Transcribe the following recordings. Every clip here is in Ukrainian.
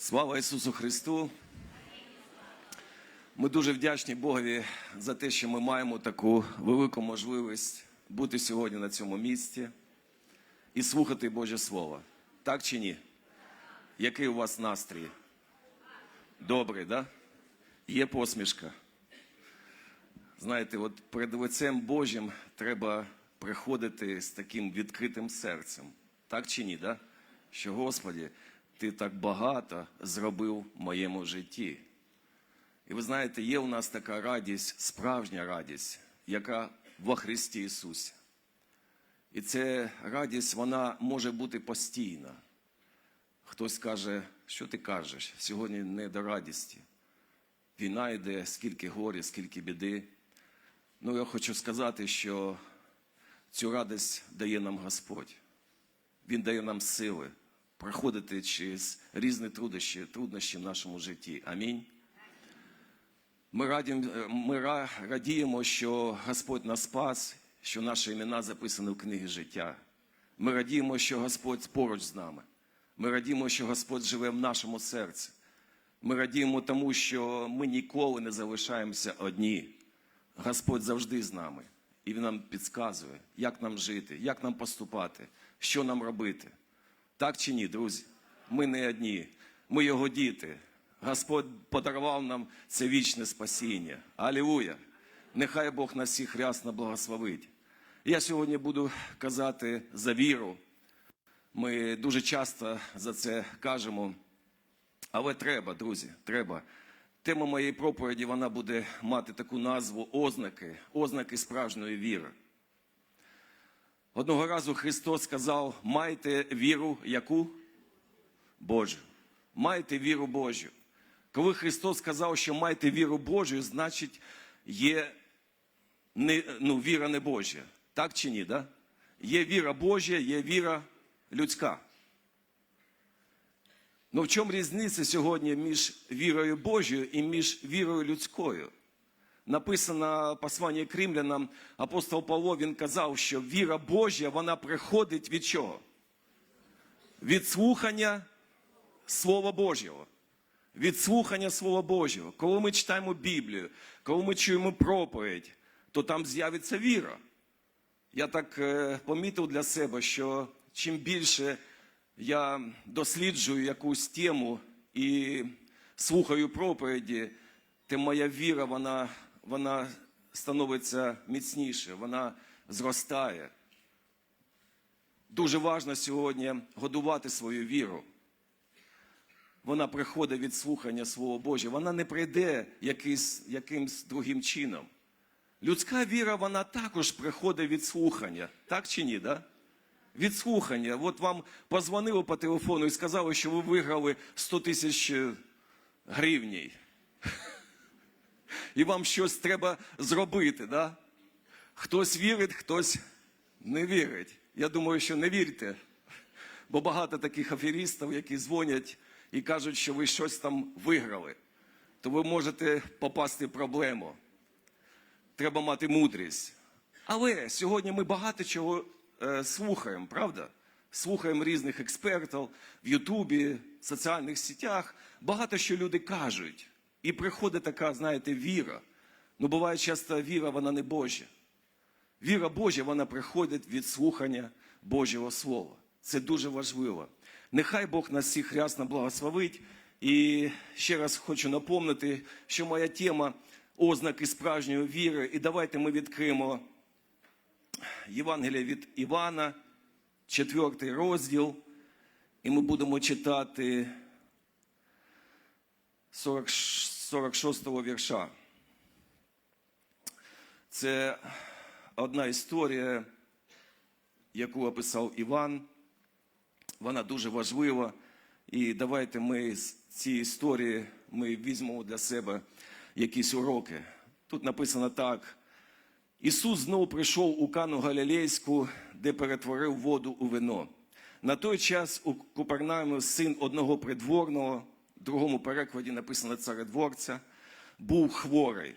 Слава Ісусу Христу! Ми дуже вдячні Богові за те, що ми маємо таку велику можливість бути сьогодні на цьому місці і слухати Боже Слово. Так чи ні? Який у вас настрій? Добрий, да? Є посмішка. Знаєте, от перед лицем Божим треба приходити з таким відкритим серцем. Так чи ні, да? Що, Господі, ти так багато зробив в моєму житті. І ви знаєте, є у нас така радість, справжня радість, яка во Христі Ісусі. І ця радість, вона може бути постійна. Хтось каже, що ти кажеш? Сьогодні не до радісті. Війна йде, скільки горя, скільки біди. Ну, я хочу сказати, що цю радість дає нам Господь. Він дає нам сили проходити через різні труднощі, труднощі в нашому житті. Амінь. Ми, радім, ми радіємо, що Господь нас спас, що наші імена записані в книгі життя. Ми радіємо, що Господь поруч з нами. Ми радіємо, що Господь живе в нашому серці. Ми радіємо тому, що ми ніколи не залишаємося одні. Господь завжди з нами. І Він нам підказує, як нам жити, як нам поступати, що нам робити. Так чи ні, друзі? Ми не одні, ми Його діти. Господь подарував нам це вічне спасіння. Алілуя! Нехай Бог нас всіх рясно благословить. Я сьогодні буду казати за віру. Ми дуже часто за це кажемо. Але треба, друзі, треба. Тема моєї проповіді вона буде мати таку назву ознаки, ознаки справжньої віри. Одного разу Христос сказав: майте віру яку? Божу. Майте віру Божу. Коли Христос сказав, що майте віру Божу, значить є не, ну, віра не Божа. Так чи ні? Да? Є віра Божа, є віра людська. Ну в чому різниця сьогодні між вірою Божою і між вірою людською? Написано в посланні к римлянам, апостол Павло він казав, що віра Божя вона приходить від чого? Від слухання Слова Божого. Від слухання Слова Божого. Коли ми читаємо Біблію, коли ми чуємо проповідь, то там з'явиться віра. Я так е, помітив для себе, що чим більше я досліджую якусь тему і слухаю проповіді, тим моя віра вона, вона становиться міцніше, вона зростає. Дуже важливо сьогодні годувати свою віру. Вона приходить від слухання Слова Божого. Вона не прийде якийсь, якимсь другим чином. Людська віра, вона також приходить від слухання. Так чи ні? Да? Від слухання. От вам позвонили по телефону і сказали, що ви виграли 100 тисяч гривній. І вам щось треба зробити. Да? Хтось вірить, хтось не вірить. Я думаю, що не вірте. Бо багато таких аферістів, які дзвонять і кажуть, що ви щось там виграли, то ви можете попасти в проблему. Треба мати мудрість. Але сьогодні ми багато чого е, слухаємо, правда? Слухаємо різних експертів в Ютубі, в соціальних сетях. Багато що люди кажуть. І приходить така, знаєте, віра. Ну, буває часто віра, вона не Божа. Віра Божа, вона приходить від слухання Божого Слова. Це дуже важливо. Нехай Бог нас всіх рясно благословить. І ще раз хочу напомнити, що моя тема ознаки справжньої віри. І давайте ми відкриємо Євангелія від Івана, четвертий розділ, і ми будемо читати 40, 46-го вірша. Це одна історія, яку описав Іван. Вона дуже важлива. І давайте ми з цієї історії ми візьмемо для себе якісь уроки. Тут написано так. Ісус знову прийшов у Кану Галілейську, де перетворив воду у вино. На той час у Купернаумі син одного придворного, в другому перекладі написано царедворця, був хворий.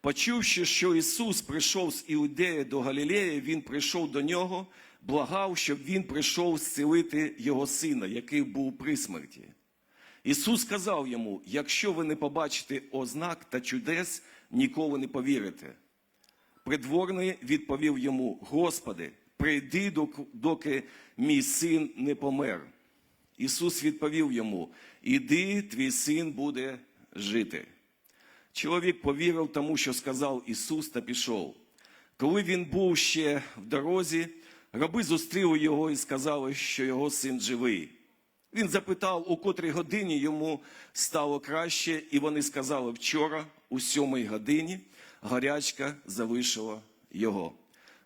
Почувши, що Ісус прийшов з Іудеї до Галілеї, Він прийшов до нього, благав, щоб він прийшов зцілити його сина, який був при смерті. Ісус сказав йому: якщо ви не побачите ознак та чудес, ніколи не повірите. Придворний відповів йому: Господи, прийди, доки мій син не помер. Ісус відповів йому: Іди, твій син буде жити. Чоловік повірив тому, що сказав Ісус, та пішов. Коли він був ще в дорозі, раби зустріли його і сказали, що його син живий. Він запитав, у котрій годині йому стало краще, і вони сказали, вчора, у сьомій годині, гарячка залишила його.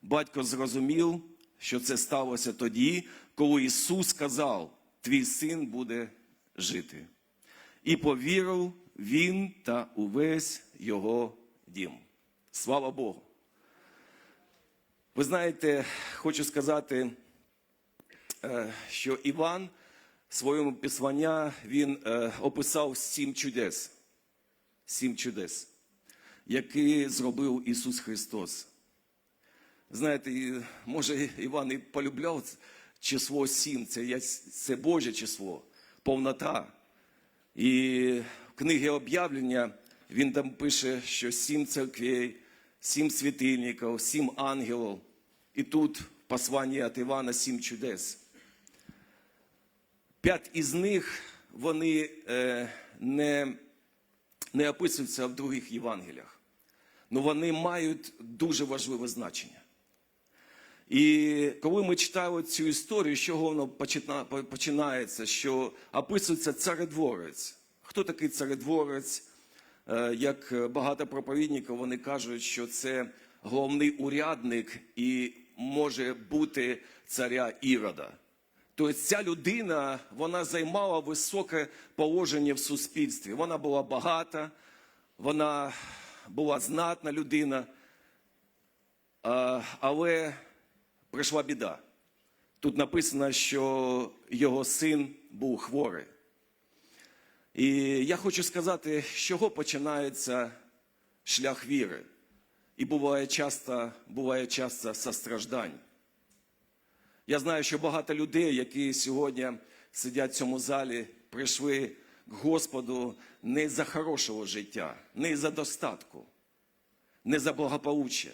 Батько зрозумів, що це сталося тоді, коли Ісус сказав, твій син буде жити. І повірив він та увесь його дім. Слава Богу. Ви знаєте, хочу сказати, е, що Іван в своєму післання він е, описав сім чудес, сім чудес, які зробив Ісус Христос. Знаєте, може, Іван і полюбляв число сім, це, це Боже число, повнота. І в книгі об'явлення він там пише, що сім церквей, сім світильників, сім ангелів. І тут в посланні від Івана сім чудес. П'ять із них вони е, не, не описуються в других Євангеліях. але вони мають дуже важливе значення. І коли ми читали цю історію, з чого воно почина- починається, що описується царедворець. Хто такий царедворець? Е, Як багато проповідників, вони кажуть, що це головний урядник і може бути царя Ірода. Тобто ця людина вона займала високе положення в суспільстві. Вона була багата, вона була знатна людина, але прийшла біда. Тут написано, що його син був хворий. І я хочу сказати, з чого починається шлях віри. І буває часто, буває часто состраждань. Я знаю, що багато людей, які сьогодні сидять в цьому залі, прийшли к Господу не за хорошого життя, не за достатку, не за благополуччя,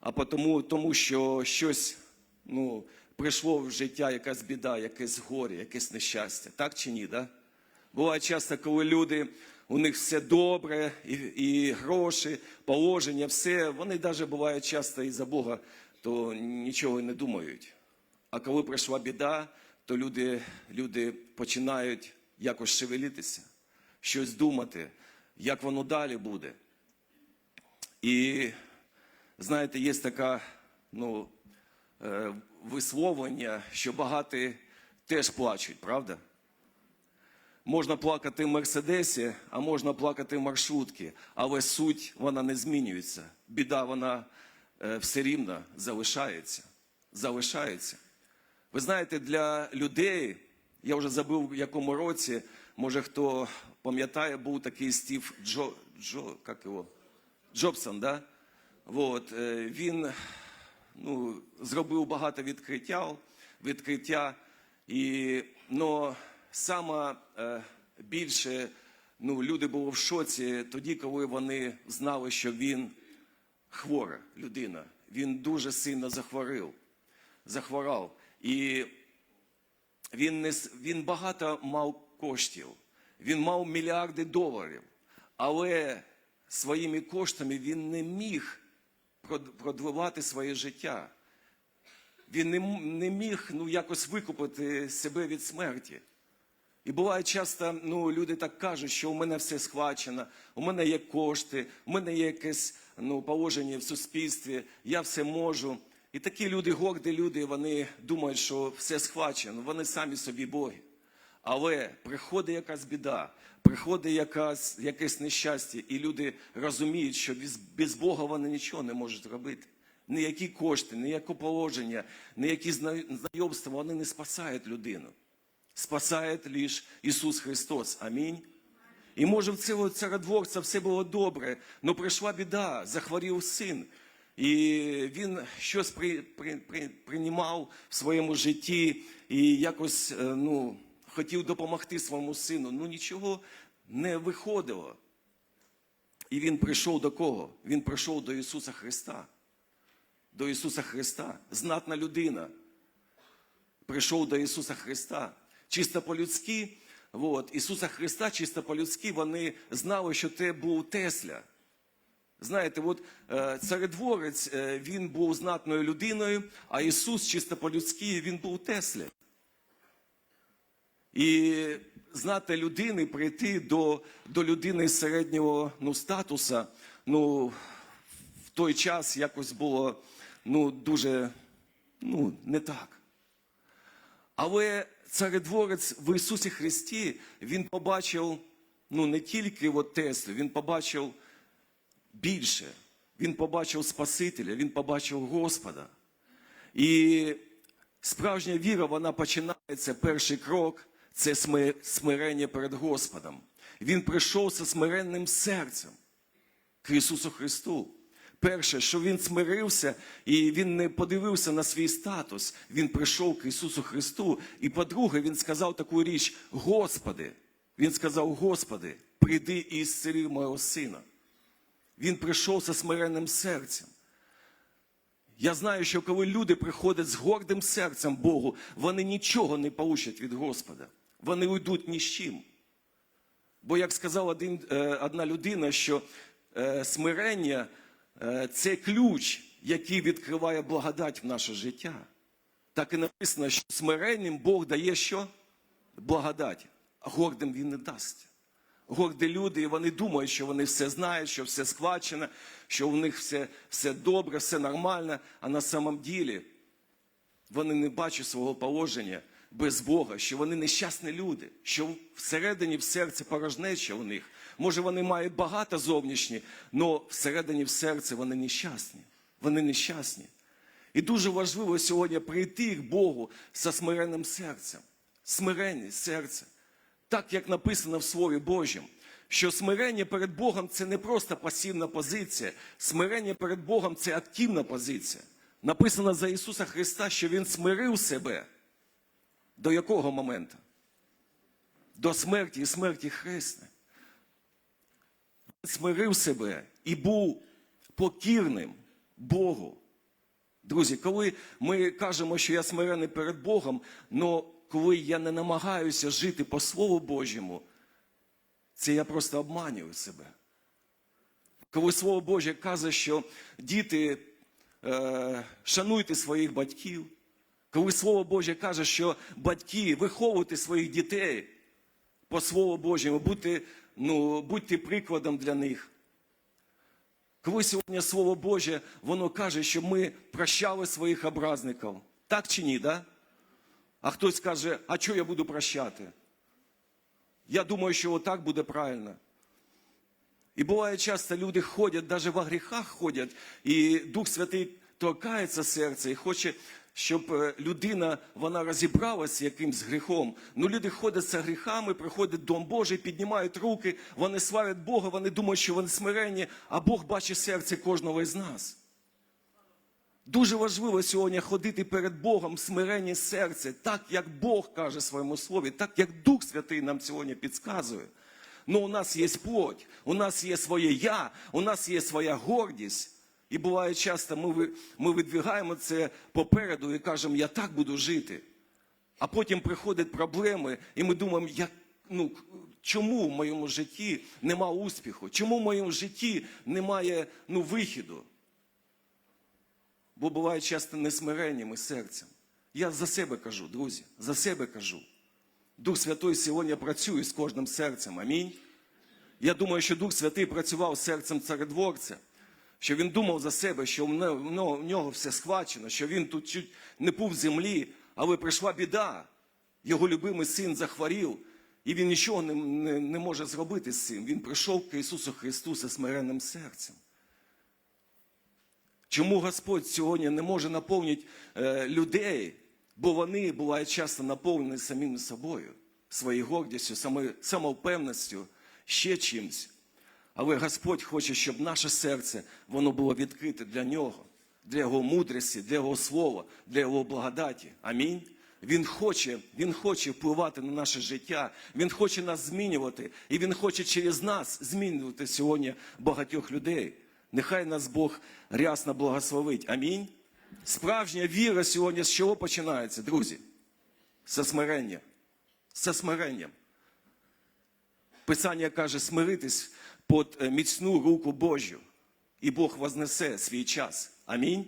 а тому, тому що щось ну, прийшло в життя, якась біда, якесь горе, якесь нещастя. Так чи ні? Да? Буває часто, коли люди, у них все добре, і, і гроші, положення, все, вони навіть бувають часто і за Бога, то нічого не думають. А коли прийшла біда, то люди, люди починають якось шевелитися, щось думати, як воно далі буде. І знаєте, є така ну, е, висловлення, що багаті теж плачуть, правда? Можна плакати в Мерседесі, а можна плакати в маршрутці, але суть вона не змінюється. Біда вона е, все рівно залишається. залишається. Ви знаєте, для людей, я вже забув в якому році, може хто пам'ятає, був такий Стів Джо, Джо як його? Джобсон, да? Вот, е, він ну, зробив багато відкриття, відкриття і но саме більше ну, люди були в шоці тоді, коли вони знали, що він хвора людина. Він дуже сильно захворів, захворав. І він, не, він багато мав коштів, він мав мільярди доларів, але своїми коштами він не міг прод- своє життя. Він не, не міг ну, якось викупити себе від смерті. І буває часто, ну, люди так кажуть, що у мене все схвачено, у мене є кошти, у мене є якесь ну, положення в суспільстві, я все можу. І такі люди, горді люди, вони думають, що все схвачено, вони самі собі боги. Але приходить якась біда, приходить якась, якесь нещастя, і люди розуміють, що без, Бога вони нічого не можуть робити. Ніякі кошти, ніяке положення, ніякі знайомства вони не спасають людину. Спасає лише Ісус Христос. Амінь. І може в цього царедворця все було добре, але прийшла біда, захворів син. І він щось при, при, при, приймав в своєму житті і якось е, ну, хотів допомогти своєму сину, ну нічого не виходило. І він прийшов до кого? Він прийшов до Ісуса Христа. До Ісуса Христа, знатна людина. Прийшов до Ісуса Христа. Чисто по-людськи, Ісуса Христа, чисто по-людськи, вони знали, що це був Тесля. Знаєте, от е, царедворець, е, він був знатною людиною, а Ісус, чисто по-людськи, він був Тесля. І знати людини, прийти до, до людини середнього ну, статуса, ну, в той час якось було ну, дуже ну, не так. Але царедворець в Ісусі Христі, він побачив ну, не тільки от Теслю, він побачив більше. Він побачив Спасителя, він побачив Господа. І справжня віра, вона починається, перший крок це смирення перед Господом. Він прийшов зі смиренним серцем к Ісусу Христу. Перше, що він смирився і він не подивився на свій статус, він прийшов к Ісусу Христу. І по-друге, він сказав таку річ: Господи, він сказав: Господи, прийди і зцели мого сина. Він прийшов зі смиренним серцем. Я знаю, що коли люди приходять з гордим серцем Богу, вони нічого не получать від Господа. Вони уйдуть ні з чим. Бо, як сказав один, е, одна людина, що е, смирення е, це ключ, який відкриває благодать в наше життя. Так і написано, що смиренням Бог дає що? Благодать, а гордим він не дасть. Горді люди, і вони думають, що вони все знають, що все схвачено, що у них все, все добре, все нормально, а на самом ділі вони не бачать свого положення без Бога, що вони нещасні люди, що всередині в серці порожнеча у них. Може, вони мають багато зовнішні, але всередині в серці вони нещасні. Вони нещасні. І дуже важливо сьогодні прийти к Богу зі смиренним серцем. Смиренне серце. Так як написано в Слові Божому, що смирення перед Богом це не просто пасивна позиція, смирення перед Богом це активна позиція. Написано за Ісуса Христа, що Він смирив себе. До якого моменту? До смерті і смерті Хресне. Він смирив себе і був покірним Богу. Друзі, коли ми кажемо, що я смирений перед Богом, але коли я не намагаюся жити по Слову Божому, це я просто обманюю себе. Коли Слово Боже каже, що діти, е, шануйте своїх батьків, коли Слово Боже каже, що батьки виховуйте своїх дітей по Слову Божому, будьте, ну, будьте прикладом для них. Коли сьогодні Слово Боже, воно каже, що ми прощали своїх образників. Так чи ні, да? А хтось каже, а що я буду прощати? Я думаю, що отак буде правильно. І буває часто люди ходять, навіть во гріхах ходять, і Дух Святий торкається серця і хоче, щоб е, людина вона розібралася якимсь гріхом. Ну люди ходять з гріхами, приходять Дом Божий, піднімають руки, вони славять Бога, вони думають, що вони смиренні, а Бог бачить серце кожного із нас. Дуже важливо сьогодні ходити перед Богом в смиренні серця, так як Бог каже в своєму слові, так як Дух Святий нам сьогодні підказує. Ну, у нас є плоть, у нас є своє я, у нас є своя гордість. І буває часто, ми, ми видвигаємо це попереду і кажемо, я так буду жити. А потім приходять проблеми, і ми думаємо, як, ну, чому в моєму житті нема успіху? Чому в моєму житті немає ну, вихіду? Бо буває часто несмиренням і серцем. Я за себе кажу, друзі, за себе кажу. Дух Святий сьогодні працює з кожним серцем. Амінь. Я думаю, що Дух Святий працював серцем царедворця, що він думав за себе, що в нього- все схвачено, що він тут чуть не був землі, але прийшла біда. Його любимий син захворів, і він нічого не, не, не може зробити з цим. Він прийшов к Ісусу Христу зі смиренним серцем. Чому Господь сьогодні не може наповнити е, людей, бо вони бувають часто наповнені самим собою, своєю гордістю, самовпевненістю, ще чимось. Але Господь хоче, щоб наше серце воно було відкрите для нього, для Його мудрості, для Його слова, для Його благодаті. Амінь. Він хоче, він хоче впливати на наше життя, він хоче нас змінювати, і він хоче через нас змінювати сьогодні багатьох людей. Нехай нас Бог рясно благословить. Амінь. Справжня віра сьогодні з чого починається, друзі? Со смирення. Со смиренням. Писання каже, смиритись під е, міцну руку Божю, і Бог вознесе свій час. Амінь.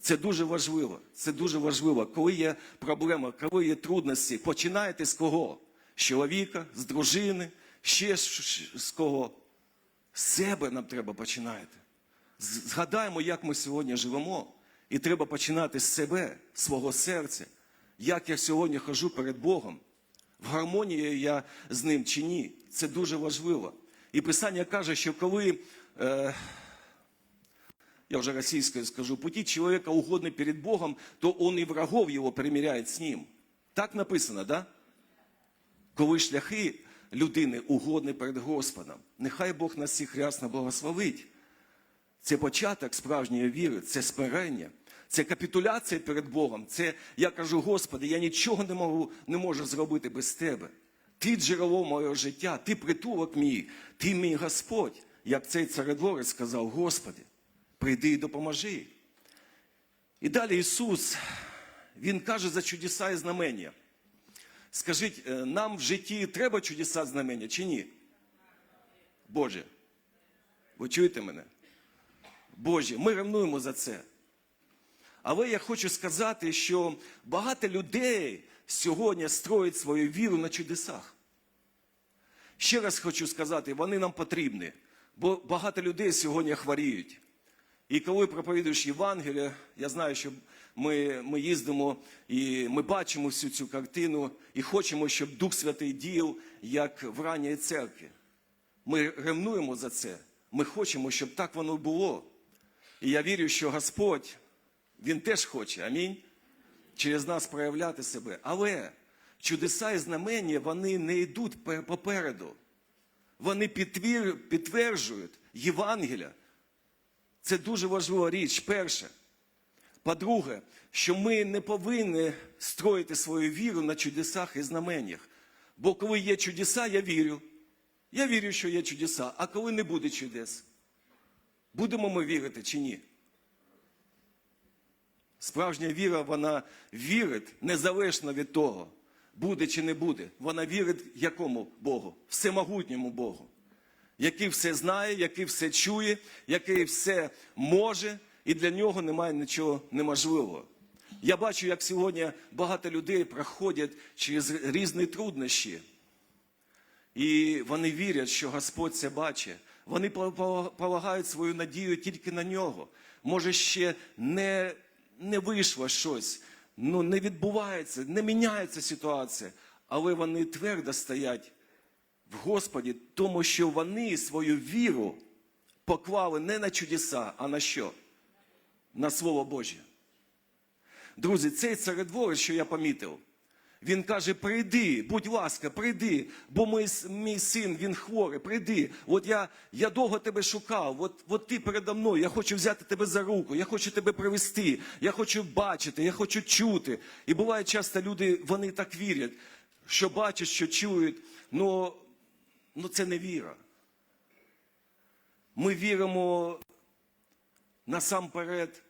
Це дуже важливо. Це дуже важливо. Коли є проблема, коли є трудності, починайте з кого? З чоловіка, з дружини, ще з, кого? З себе нам треба починати. Згадаємо, як ми сьогодні живемо. І треба починати з себе, свого серця. Як я сьогодні хожу перед Богом. В гармонії я з ним чи ні. Це дуже важливо. І Писання каже, що коли. Е, я уже российское скажу, пути человека угодны перед Богом, то он и врагов его примиряет с ним. Так написано, да? Коли шляхи людини угодні перед Господом, нехай Бог нас всіх рясно благословить. Це початок справжньої віри, це смирення, це капітуляція перед Богом. Це я кажу, Господи, я нічого не можу, не можу зробити без Тебе. Ти джерело моєго життя, ти притулок мій, ти мій Господь, як цей царедворець сказав, Господи, прийди і допоможи. І далі Ісус, Він каже за чудеса і знамення. Скажіть, е, нам в житті треба чудеса знамення чи ні? Боже, ви чуєте мене? Боже, ми ревнуємо за це. Але я хочу сказати, що багато людей сьогодні строять свою віру на чудесах. Ще раз хочу сказати, вони нам потрібні, бо багато людей сьогодні хворіють. І коли проповідуєш Євангелія, я знаю, що ми, ми їздимо і ми бачимо всю цю картину і хочемо, щоб Дух Святий діяв, як в ранній церкві. Ми ревнуємо за це. Ми хочемо, щоб так воно було. І я вірю, що Господь, Він теж хоче, амінь, через нас проявляти себе. Але чудеса і знамення, вони не йдуть попереду. Вони підтверджують Євангелія. Це дуже важлива річ. Перше. По-друге, що ми не повинні строїти свою віру на чудесах і знаменнях. Бо коли є чудеса, я вірю. Я вірю, що є чудеса. А коли не буде чудес, будемо ми вірити чи ні? Справжня віра, вона вірить незалежно від того, буде чи не буде. Вона вірить якому Богу? Всемогутньому Богу, який все знає, який все чує, який все може, і для нього немає нічого неможливого. Я бачу, як сьогодні багато людей проходять через різні труднощі. І вони вірять, що Господь це бачить. Вони полагають свою надію тільки на нього. Може, ще не, не вийшло щось, ну не відбувається, не міняється ситуація, але вони твердо стоять в Господі, тому що вони свою віру поклали не на чудеса, а на що? На Слово Боже. Друзі, цей царедворець, що я помітив, він каже: прийди, будь ласка, прийди, бо мій, мій син, він хворий, прийди. От я, я довго тебе шукав, от, от ти передо мною, я хочу взяти тебе за руку, я хочу тебе привести, я хочу бачити, я хочу чути. І буває часто люди, вони так вірять, що бачать, що чують, ну, ну це не віра. Ми віримо насамперед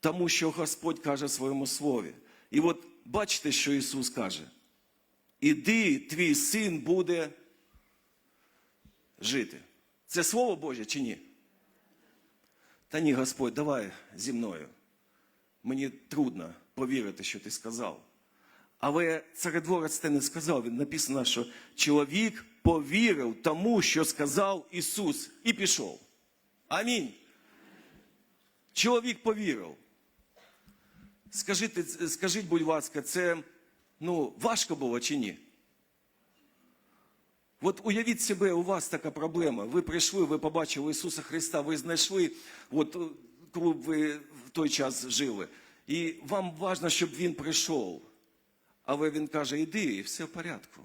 тому, що Господь каже в своєму слові. І от бачите, що Ісус каже: Іди, твій син буде жити. Це Слово Боже чи ні? Та ні, Господь, давай зі мною. Мені трудно повірити, що ти сказав. Але царедворець це не сказав. Він написано, що чоловік повірив тому, що сказав Ісус, і пішов. Амінь. Чоловік повірив. Скажіть, скажіть, будь ласка, це ну, важко було чи ні? От уявіть себе, у вас така проблема. Ви прийшли, ви побачили Ісуса Христа, ви знайшли, от е, коли ви в той час жили. І вам важливо, щоб Він прийшов. Але Він каже, іди, і все в порядку.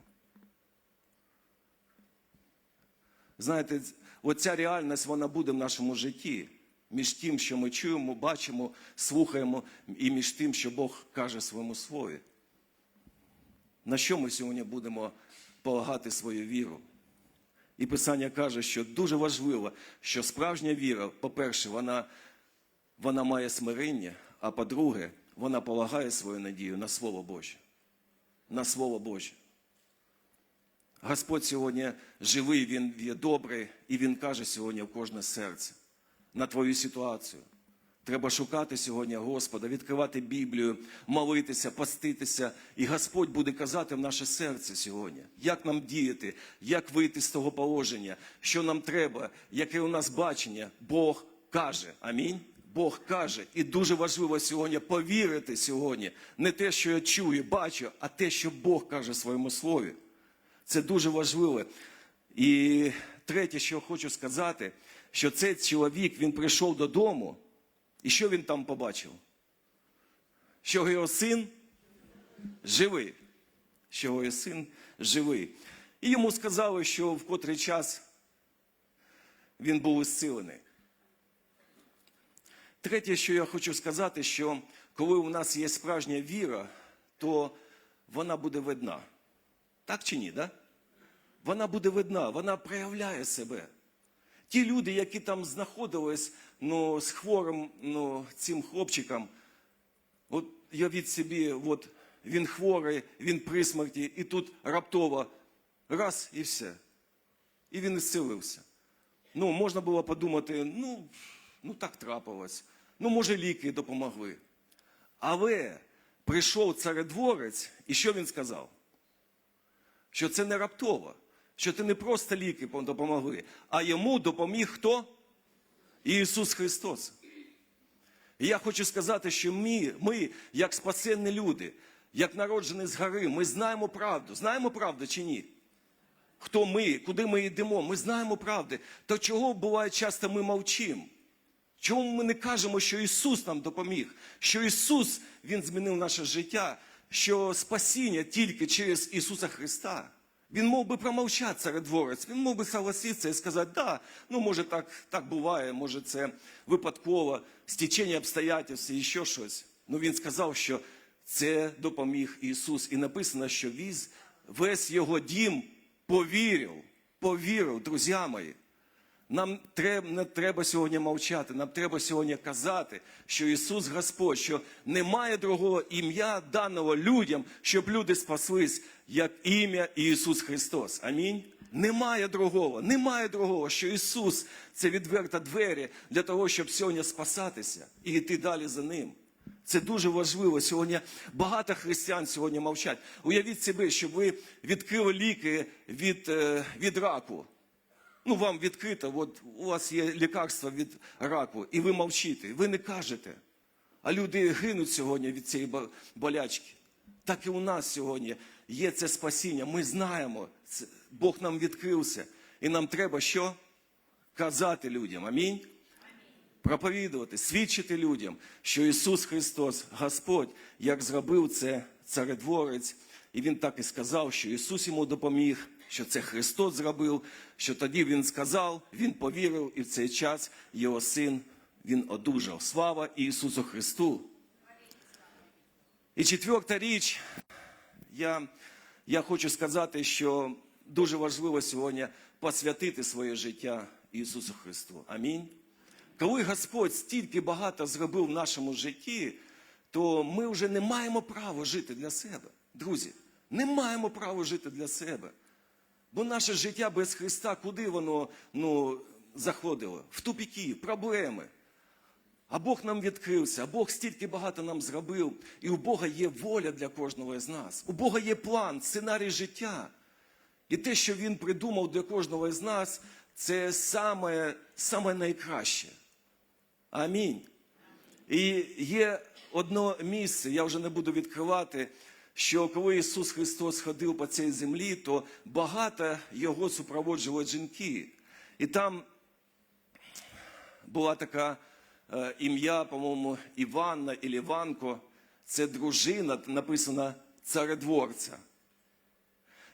Знаєте, оця реальність, вона буде в нашому житті. Між тим, що ми чуємо, бачимо, слухаємо, і між тим, що Бог каже своєму слові. На що ми сьогодні будемо полагати свою віру? І Писання каже, що дуже важливо, що справжня віра, по-перше, вона, вона має смирення, а по-друге, вона полагає свою надію на Слово Боже. На Слово Боже. Господь сьогодні живий, Він є добрий, і Він каже сьогодні в кожне серце на твою ситуацію. Треба шукати сьогодні Господа, відкривати Біблію, молитися, поститися, і Господь буде казати в наше серце сьогодні, як нам діяти, як вийти з того положення, що нам треба, яке у нас бачення. Бог каже. Амінь. Бог каже, і дуже важливо сьогодні повірити сьогодні, не те, що я чую, бачу, а те, що Бог каже в своєму слові. Це дуже важливо. І третє, що хочу сказати, що цей чоловік він прийшов додому, і що він там побачив? Що його син живий. Що його син живий. І йому сказали, що в котрий час він був зцілений. Третє, що я хочу сказати, що коли у нас є справжня віра, то вона буде видна. Так чи ні, да? Вона буде видна, вона проявляє себе. Ті люди, які там знаходились ну, з хворим ну, цим хлопчиком, от я від собі, от, він хворий, він при смерті, і тут раптово раз і все. І він зцілився. Ну, можна було подумати, ну, ну так трапилось. Ну, може, ліки допомогли. Але прийшов царедворець, і що він сказав? Що це не раптово, що це не просто ліки допомогли, а йому допоміг хто? Ісус Христос. І я хочу сказати, що ми, ми як спасенні люди, як народжені з гори, ми знаємо правду. Знаємо правду чи ні? Хто ми, куди ми йдемо, ми знаємо правди. То чого буває часто ми мовчимо? Чому ми не кажемо, що Ісус нам допоміг, що Ісус Він змінив наше життя, що спасіння тільки через Ісуса Христа? Він мов би промовчати царедворець, він мов би согласитися і сказати, да, ну може так, так буває, може це випадково, стічення обстоятельств і ще щось. Ну він сказав, що це допоміг Ісус. І написано, що віз, весь його дім повірив, повірив, друзі мої. Нам треб, не треба сьогодні мовчати, нам треба сьогодні казати, що Ісус Господь, що немає другого ім'я даного людям, щоб люди спаслись, як ім'я Ісус Христос. Амінь. Немає другого, немає другого, що Ісус це відверта двері для того, щоб сьогодні спасатися і йти далі за Ним. Це дуже важливо. Сьогодні багато християн сьогодні мовчать. Уявіть собі, щоб ви відкрили ліки від, е, від раку. Ну, вам відкрито, от у вас є лікарство від раку, і ви мовчите, ви не кажете. А люди гинуть сьогодні від цієї болячки. Так і у нас сьогодні є це спасіння. Ми знаємо, Бог нам відкрився. І нам треба що? Казати людям. Амінь. Проповідувати, свідчити людям, що Ісус Христос, Господь, як зробив це царедворець, і Він так і сказав, що Ісус йому допоміг, що це Христос зробив, що тоді Він сказав, Він повірив, і в цей час його син Він одужав. Слава Ісусу Христу! І четверта річ, я, я хочу сказати, що дуже важливо сьогодні посвятити своє життя Ісусу Христу. Амінь. Коли Господь стільки багато зробив в нашому житті, то ми вже не маємо права жити для себе. Друзі, не маємо права жити для себе. Бо наше життя без Христа, куди воно ну, заходило? В тупіки, проблеми. А Бог нам відкрився, а Бог стільки багато нам зробив, і у Бога є воля для кожного з нас. У Бога є план, сценарій життя. І те, що Він придумав для кожного з нас, це саме, саме найкраще. Амінь. І є одне місце, я вже не буду відкривати, що коли Ісус Христос ходив по цій землі, то багато його супроводжували жінки. І там була така е, ім'я, по-моєму, Іванна і Іванко. Це дружина, написана царедворця.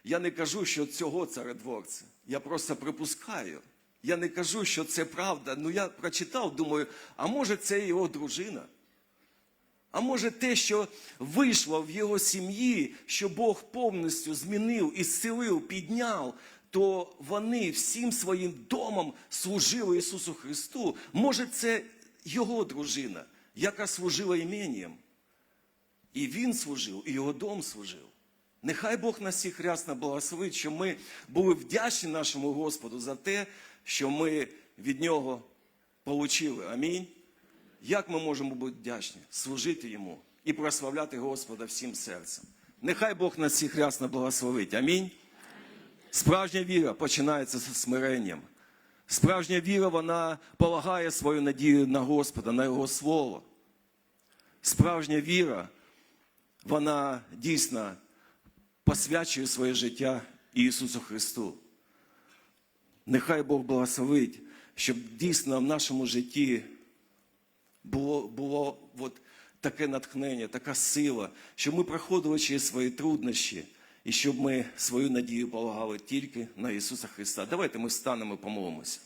Я не кажу, що цього царедворця. Я просто припускаю. Я не кажу, що це правда. Ну я прочитав, думаю, а може це його дружина? А може те, що вийшло в його сім'ї, що Бог повністю змінив і підняв, то вони всім своїм домом служили Ісусу Христу. Може, це його дружина, яка служила іменням. І він служив, і його дом служив. Нехай Бог нас всіх рясно благословить, що ми були вдячні нашому Господу за те, що ми від нього получили. Амінь. Як ми можемо бути вдячні? Служити йому і прославляти Господа всім серцем. Нехай Бог нас всіх рясно благословить. Амінь. Справжня віра починається з смиренням. Справжня віра, вона полагає свою надію на Господа, на Його Слово. Справжня віра, вона дійсно посвячує своє життя Ісусу Христу. Нехай Бог благословить, щоб дійсно в нашому житті було, було от таке натхнення, така сила, щоб ми проходили через свої труднощі і щоб ми свою надію полагали тільки на Ісуса Христа. Давайте ми станемо і помолимося.